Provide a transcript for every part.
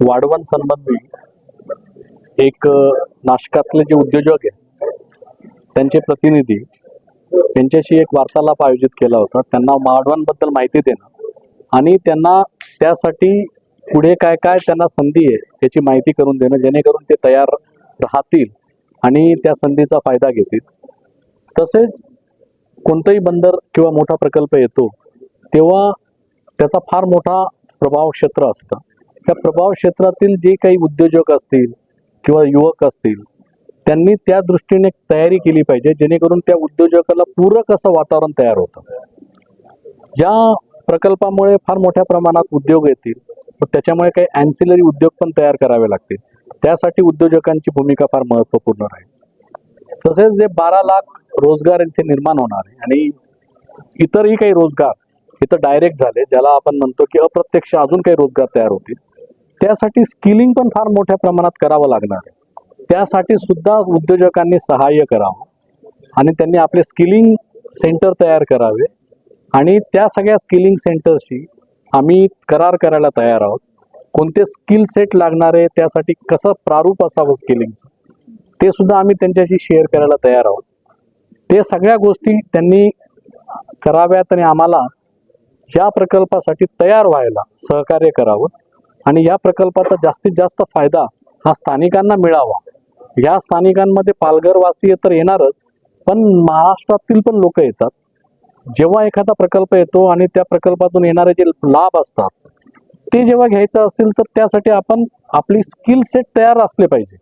वाढवण संबंधी एक नाशकातले जे उद्योजक आहेत त्यांचे प्रतिनिधी त्यांच्याशी एक वार्तालाप आयोजित केला होता. त्यांना वाढवणबद्दल माहिती देणं आणि त्यांना त्यासाठी पुढे काय काय त्यांना संधी आहे याची माहिती करून देणं जेणेकरून ते तयार राहतील आणि त्या संधीचा फायदा घेतील. तसेच कोणतंही बंदर किंवा मोठा प्रकल्प येतो तेव्हा त्याचा फार मोठा प्रभाव क्षेत्र असतं. त्या प्रभाव क्षेत्रातील जे काही उद्योजक असतील किंवा युवक असतील त्यांनी त्या दृष्टीने तयारी केली पाहिजे जेणेकरून त्या उद्योजकाला पूरक असं वातावरण तयार होतं. या प्रकल्पामुळे फार मोठ्या प्रमाणात उद्योग येतील पण त्याच्यामुळे काही अँसिलरी उद्योग पण तयार करावे लागतील. त्यासाठी उद्योजकांची भूमिका फार महत्त्वपूर्ण राहील. तसेच जे बारा लाख रोजगार इथे निर्माण होणार आहे आणि इतरही काही रोजगार इथं डायरेक्ट झाले ज्याला आपण म्हणतो की अप्रत्यक्ष अजून काही रोजगार तयार होतील त्यासाठी स्किलिंग पण फार मोठ्या प्रमाणात करावं लागणार आहे. त्यासाठी सुद्धा उद्योजकांनी सहाय्य करावं आणि त्यांनी आपले स्किलिंग सेंटर तयार करावे. आणि त्या सगळ्या स्किलिंग सेंटरशी आम्ही करार करायला तयार आहोत. कोणते स्किल सेट लागणार आहे त्यासाठी कसं प्रारूप असावं स्किलिंगचं ते सुद्धा आम्ही त्यांच्याशी शेअर करायला तयार आहोत. ते सगळ्या गोष्टी त्यांनी कराव्यात आणि आम्हाला या प्रकल्पासाठी तयार व्हायला सहकार्य करावं. आणि या प्रकल्पाचा जास्तीत जास्त फायदा हा स्थानिकांना मिळावा. या स्थानिकांमध्ये पालघरवासी तर येणारच पण महाराष्ट्रातील पण लोक येतात. जेव्हा एखादा प्रकल्प येतो आणि त्या प्रकल्पातून येणारे जे लाभ असतात ते जेव्हा घ्यायचं असेल तर त्यासाठी आपण आपली स्किल सेट तयार असले पाहिजे.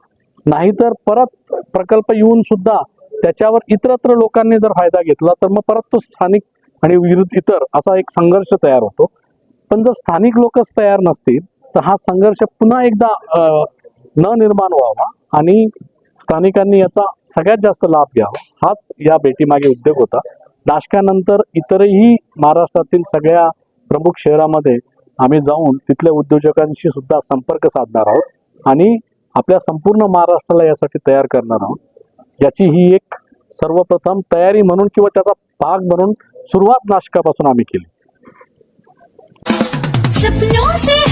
नाहीतर परत प्रकल्प येऊन सुद्धा त्याच्यावर इतरत्र लोकांनी जर फायदा घेतला तर मग परत तो स्थानिक आणि विरुद्ध इतर असा एक संघर्ष तयार होतो. पण जर स्थानिक लोकच तयार नसतील तर हा संघर्ष पुन्हा एकदा न निर्माण व्हावा आणि स्थानिकांनी याचा सगळ्यात जास्त लाभ घ्यावा. हाच या भेटीमागे उद्योग होता. नाशकानंतर इतरही महाराष्ट्रातील सगळ्या प्रमुख शहरामध्ये आम्ही जाऊन तिथल्या उद्योजकांशी सुद्धा संपर्क साधणार आहोत आणि आपल्या संपूर्ण महाराष्ट्राला यासाठी तयार करणार आहोत. याची ही एक सर्वप्रथम तयारी म्हणून किंवा त्याचा भाग म्हणून सुरुवात नाशकापासून आम्ही केली. सपनों से